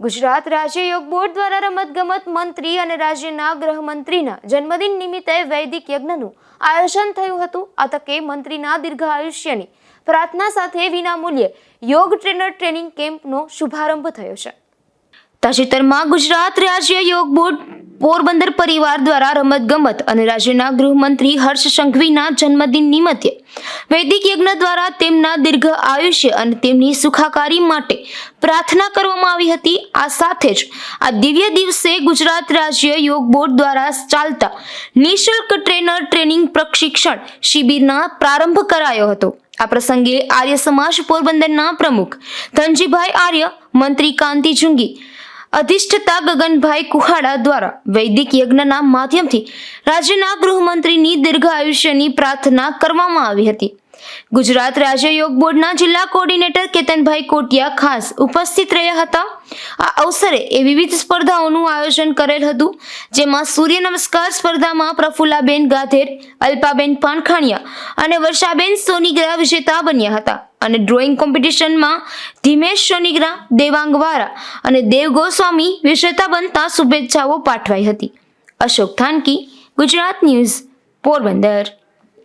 ગુજરાત રાજ્ય યોગ બોર્ડ દ્વારા રમતગમત મંત્રી અને રાજ્યના ગૃહમંત્રીના જન્મદિન નિમિત્તે વૈદિક યજ્ઞનું આયોજન થયું હતું. આ તકે મંત્રીના દીર્ઘ આયુષ્યની પ્રાર્થના સાથે વિનામૂલ્યે યોગ ટ્રેનર ટ્રેનિંગ કેમ્પનો શુભારંભ થયો છે. તાજેતરમાં ગુજરાત રાજ્ય યોગ બોર્ડ પોરબંદર પરિવાર દ્વારા રમતગમત અને રાજ્યના ગૃહમંત્રી હર્ષ સંઘવીના જન્મદિન નિમિત્તે વૈદિક યજ્ઞ દ્વારા તેમના દીર્ઘ આયુષ્ય અને તેમની સુખાકારી માટે પ્રાર્થના કરવામાં આવી હતી. આ સાથે જ આ દિવ્ય દિવસે ગુજરાત રાજ્ય યોગ બોર્ડ દ્વારા ચાલતા નિઃશુલ્ક ટ્રેનર ટ્રેનિંગ પ્રશિક્ષણ શિબિરના પ્રારંભ કરાયો હતો. આ પ્રસંગે આર્ય સમાજ પોરબંદરના પ્રમુખ ધનજીભાઈ આર્ય, મંત્રી કાંતિ જુંગી અધિષ્ઠતા ગગનભાઈ કુહાડા દ્વારા વૈદિક યજ્ઞના માધ્યમથી રાજ્યના ગૃહમંત્રીની દીર્ઘ આયુષ્યની પ્રાર્થના કરવામાં આવી હતી. ગુજરાત રાજ્ય યોગ બોર્ડના જિલ્લા કોર્ડિનેટર કેતનભાઈ કોટિયા ખાસ ઉપસ્થિત રહ્યા હતા. આ અવસરે એ વિવિધ સ્પર્ધાઓનું આયોજન કરેલ હતું, જેમાં સૂર્ય નમસ્કાર સ્પર્ધામાં પ્રફુલ્લાબેન ગાધેર, અલ્પાબેન પાનખાણિયા અને વર્ષાબેન સોનીગ્રા વિજેતા બન્યા હતા અને ડ્રોઈંગ કોમ્પિટિશનમાં ધીમેશ સોનીગ્રા દેવાંગવારા અને દેવ ગોસ્વામી વિજેતા બનતા શુભેચ્છાઓ પાઠવાઈ હતી. અશોક થાનકી, ગુજરાત ન્યૂઝ પોરબંદર.